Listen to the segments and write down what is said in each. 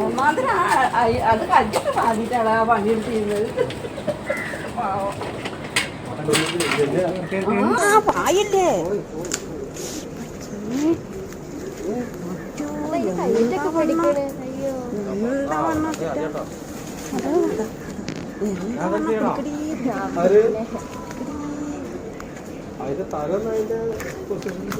ഒന്നാമതിന് അത് കഴിച്ചിട്ട് മാറിയിട്ടാണ് ആ പണിയെടുത്തിരുന്നത് പാവം. ആ പായല്ലേ അതിന്റെ തല അതിന്റെ പൊസിഷനിൽ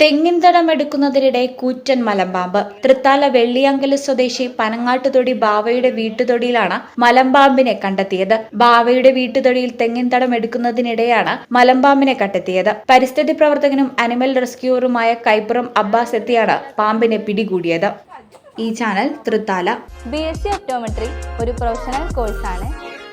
തെങ്ങിൻ തടം എടുക്കുന്നതിനിടെ കൂറ്റൻ മലമ്പാമ്പ്. തൃത്താല വെള്ളിയങ്കൽ സ്വദേശി പനങ്ങാട്ടുതൊടി ബാവയുടെ വീട്ടുതൊടിയിലാണ് മലമ്പാമ്പിനെ കണ്ടെത്തിയത്. ബാവയുടെ വീട്ടുതൊടിയിൽ തെങ്ങിൻ തടം എടുക്കുന്നതിനിടെയാണ് മലമ്പാമ്പിനെ കണ്ടെത്തിയത്. പരിസ്ഥിതി പ്രവർത്തകനും അനിമൽ റെസ്ക്യൂറുമായ കൈപ്പുറം അബ്ബാസ് എത്തിയാണ് പാമ്പിനെ പിടികൂടിയത്. ഈ channel Thrithala. B S C optometry ഒരു പ്രൊഫഷണൽ കോഴ്സാണ്.